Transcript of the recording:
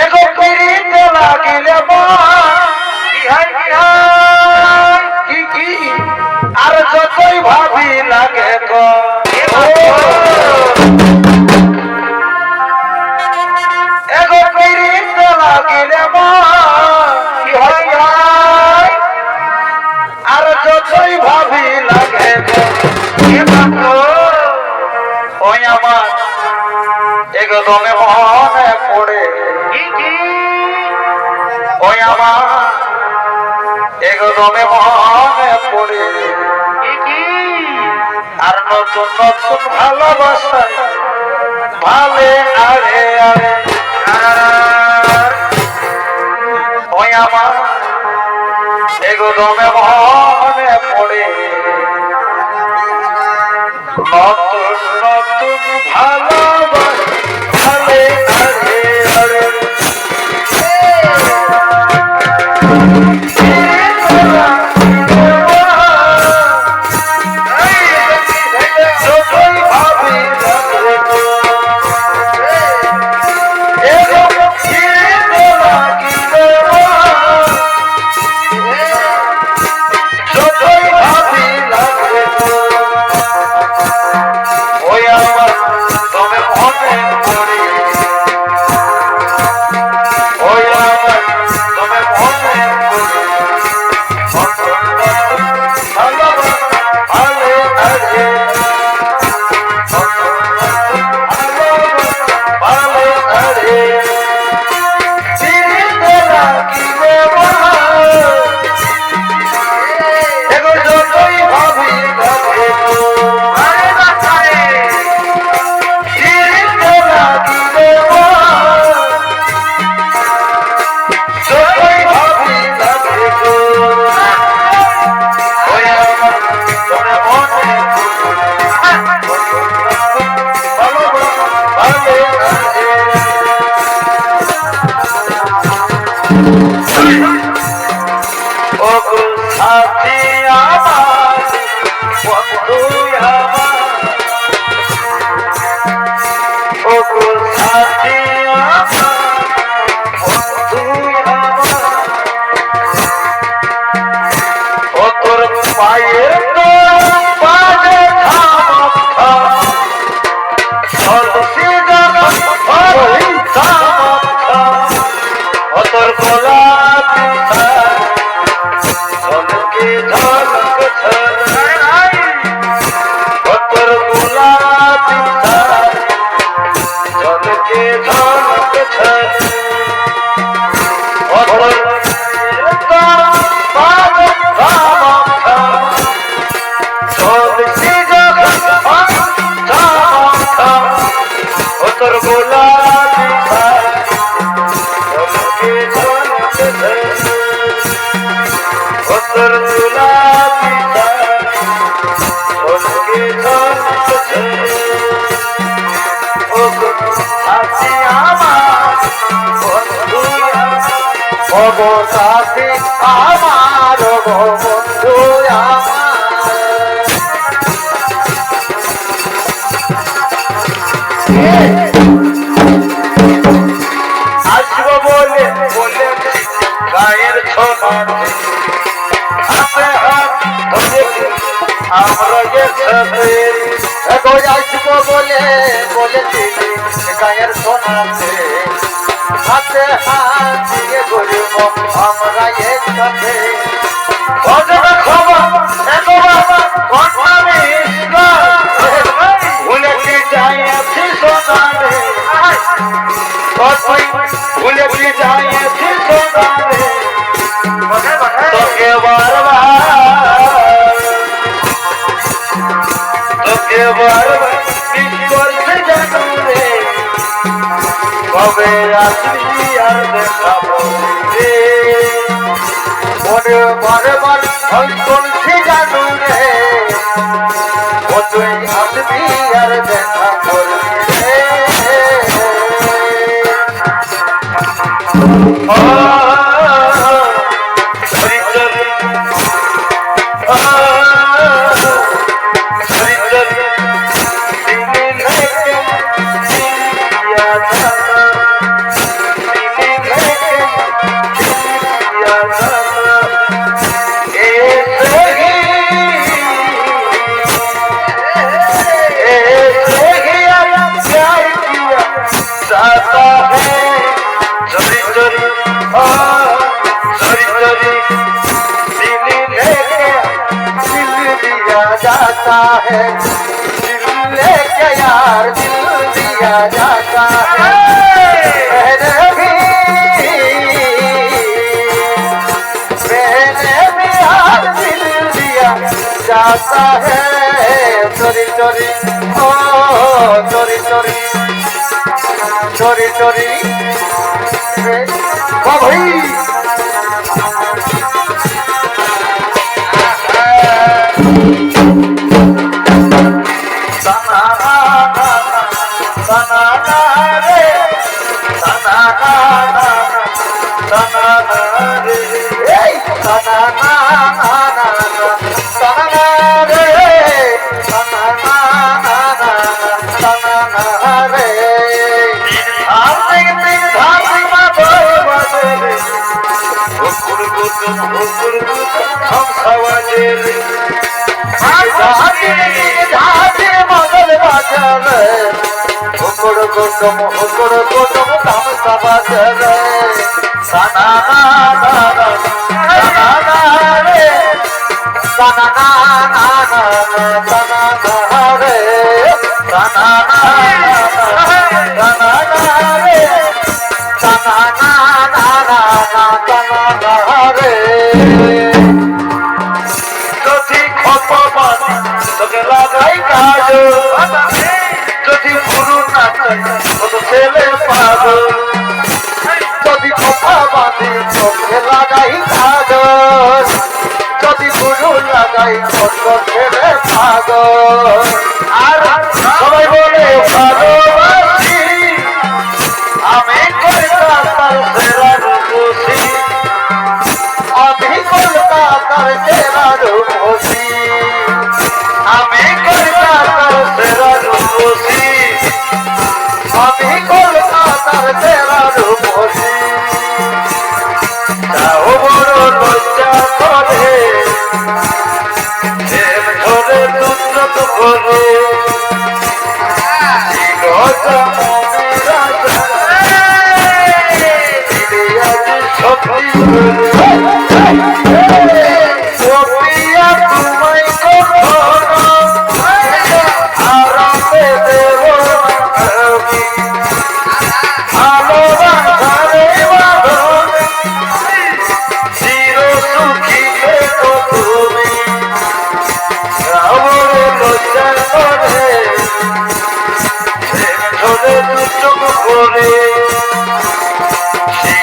এগো পিড়িতে লাগিলে ইহাই ইহাই, কি কি? আর যতই ভাবি লাগে গো, এগো পিড়িতে লাগিলে ইহাই ইহাই। আর যতই ভাবি লাগে গো ওই আমার একদমে মনে পড়ে আমার একদমে মনে পড়ে। আর নতুন নতুন ভালোবাসা ভালে আরে আরে ওই আমার একদমে মনে পড়ে। নতুন নতুন ভালে আমার, বন্ধু আমার। আসব বলে বলে গায়ের আমরা গেছে আসব বলে বলেছিলি গায়ের সোনাতে হাতে হাত দিয়ে করব আমরা একসাথে। অজনা খবর এত বাবা কথা ভুলে যাই আছি সোনারে যাই আছি আসবি মনে বারবার जाता है दिल लेके यार दिल दिया जाता है मैंने भी मैंने भी यार दिल दिया जाता है चोरी चोरी ओ चोरी चोरी चोरी चोरी ओ भाई আওয়াজের ঝাঁঝির মগল বাজার হুকুর কুটুম হুকুর কুটুম ধাম সাবাজার সানা লাগাই সাগর। যদি গুরু লাগাই কত ছেলে সাগর। আর সবাই বলে দুর্নত করে